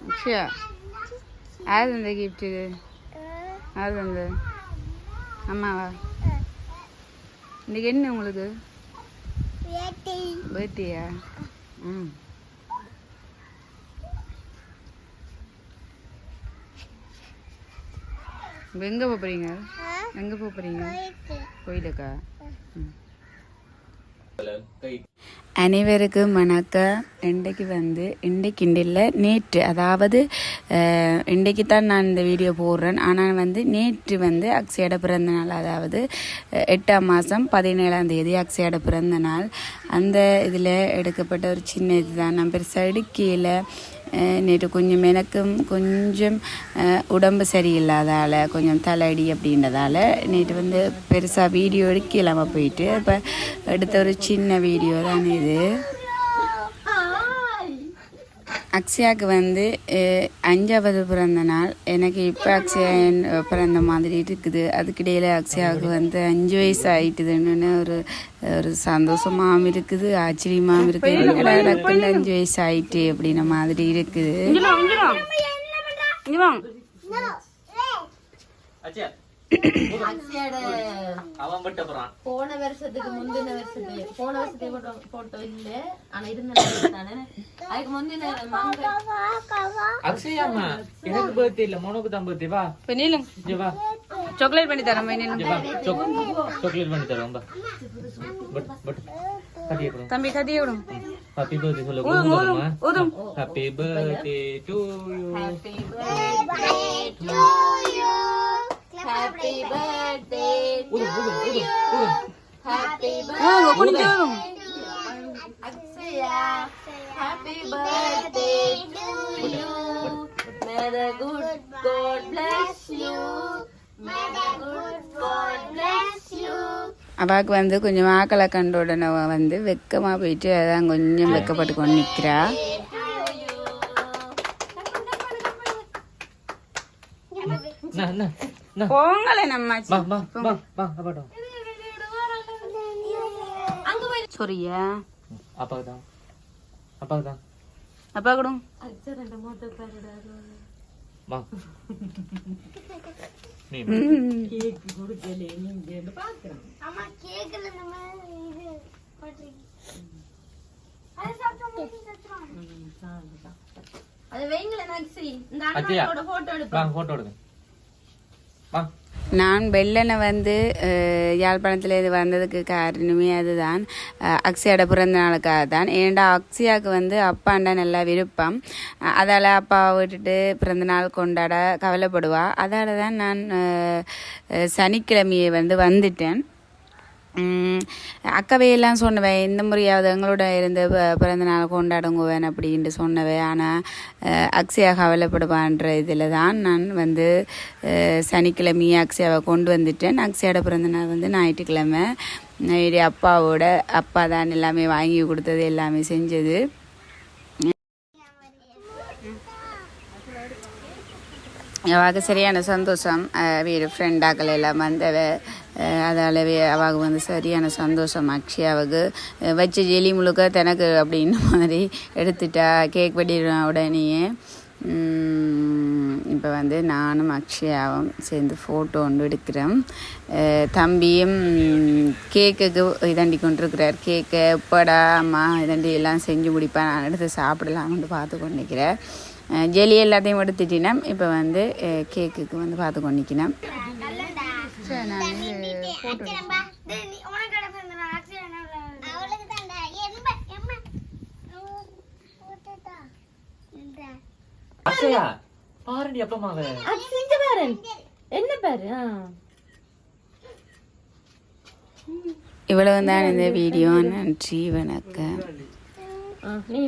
அக்ஷயா யார் தந்த கிஃப்ட் இது யார் தந்த அம்மாவா? இன்னைக்கு என்ன உங்களுக்கு? பர்த்டேயா ம். எங்கே போகிறீங்க எங்கே போகிறீங்க கோயிலுக்கா? ம். அனைவருக்கும் வணக்கம். இன்றைக்கு வந்து இன்றைக்கு இல்லை நேற்று அதாவது இன்றைக்கு தான் நான் இந்த வீடியோ போடுறேன். ஆனால் வந்து நேற்று வந்து அக்ஷயோட பிறந்த நாள் அதாவது எட்டாம் மாதம் பதினேழாம் தேதி அக்ஷயோட பிறந்த நாள். அந்த இதில் எடுக்கப்பட்ட ஒரு சின்ன இதுதான். நான் பெருசாக எடுக்கையில் நேற்று கொஞ்சம் எனக்கும் கொஞ்சம் உடம்பு சரியில்லாதால் கொஞ்சம் தலையடி அப்படின்றதால நேற்று வந்து பெருசாக வீடியோ எடுக்கலாமல் போயிட்டு இப்போ எடுத்த ஒரு சின்ன வீடியோ தான் இது அக்ஷயாவுக்கு வந்து அஞ்சாவது பிறந்த நாள். எனக்கு இப்போ அக்ஷயா என் பிறந்த மாதிரி இருக்குது. அதுக்கிடையில் அக்ஷயாவுக்கு வந்து அஞ்சு வயசு ஆயிட்டுதுன்னு ஒரு ஒரு சந்தோஷமாகவும் இருக்குது ஆச்சரியமாகவும் இருக்குது. என்னடா டக்குன்னு அஞ்சு வயசு ஆயிட்டு அப்படின்ன மாதிரி இருக்குது. போன வருஷத்துக்கு முந்தின வருஷத்துக்கு போன வருஷத்துக்கு போட்டோ போட்டோ இல்ல ஆனா இருந்த அதுக்கு முந்தின மாங்க அக்ஷயா அம்மா எனக்கு பர்த்டே இல்ல மோனோக்கு தான் பர்த்டே வா. இப்போ நீலும். இங்க வா. சாக்லேட் பண்ணி தரேன் நீலும். இங்க வா. சாக்லேட் பண்ணி தரோம் வா. பட் பட் கட்டியே போடும் தம்பி கட்டியே விடும். ஹாப்பி பர்த்டே சொல்ல happy birthday to you happy Akshaya happy birthday to you may the good God bless you. May the good God bless you. அவாக்கு வந்து கொஞ்சம் ஆக்களை கண்ட உடனே வந்து வெக்கமாக போயிட்டு அதான் கொஞ்சம் வெக்கப்பட்டு கொண்டு நிற்கிறா நா நா நா போங்களே நம்ம வா வா வா வா அப்பாடா சொரியா அப்பாக்கு தான் அப்பாக்கு தான் அப்பா கூட அது வைங்களேன் அக்ஷி இந்த அண்ணாவோட போட்டோ எடுப்போம். வா போட்டோ எடுங்க. வா. நான் வெள்ளனை வந்து யாழ்ப்பாணத்தில் இது வந்ததுக்கு காரணமே அதுதான். அக்ஸியோட பிறந்த நாளுக்காக தான். ஏன்டா அக்ஸியாவுக்கு வந்து அப்பாண்டா நல்லா விருப்பம். அதால் அப்பாவை விட்டுட்டு பிறந்த நாள் கொண்டாட கவலைப்படுவா. அதால் தான் நான் சனிக்கிழமையை வந்து வந்துட்டேன். அக்கவையெல்லாம் சொன்னவன் இந்த முறையாவது எங்களோட இருந்து பிறந்த நாள் கொண்டாடுங்குவேன் அப்படின்ட்டு சொன்னவன் ஆனால் அக்ஷயா கவலைப்படுவான்ற இதில் தான் நான் வந்து சனிக்கிழமையே அக்ஷயாவை கொண்டு வந்துட்டேன். அக்ஷயாவோட பிறந்த நாள் வந்து ஞாயிற்றுக்கிழமை. இது அப்பாவோட அப்பா தான் எல்லாமே வாங்கி கொடுத்தது எல்லாமே செஞ்சது. அவாக்கு சரியான சந்தோஷம். வீடு ஃப்ரெண்டாக்கள் எல்லாம் வந்தவ அதாலவே அவாக்கு வந்து சரியான சந்தோஷம் அக்ஷயாவுக்கு அஹ் வச்ச ஜெலி முழுக்க தனக்கு அப்படின்னு மாதிரி எடுத்துட்டா கேக் வெட்டிடுவேன் உடனேயே இப்போ வந்து நானும் அக்ஷயாவும் சேர்ந்து ஃபோட்டோ ஒன்று எடுக்கிறோம் தம்பியும் கேக்குக்கு இதாண்டி கொண்டிருக்கிறார் கேக்கை எப்படா அம்மா இதாண்டி எல்லாம் செஞ்சு முடிப்பேன் நான் எடுத்து சாப்பிடலாம்னு பார்த்து கொண்டிருக்கிறேன் ஜெலி எல்லாத்தையும் எடுத்துட்டினா இப்போ வந்து கேக்குக்கு வந்து பார்த்து கொண்டிக்கணும் பாருடி அப்பமாவே பாரு என்ன பாரு? ஆ. இவ்வளவு தான் இந்த வீடியோ. நன்றி வணக்கம். நீ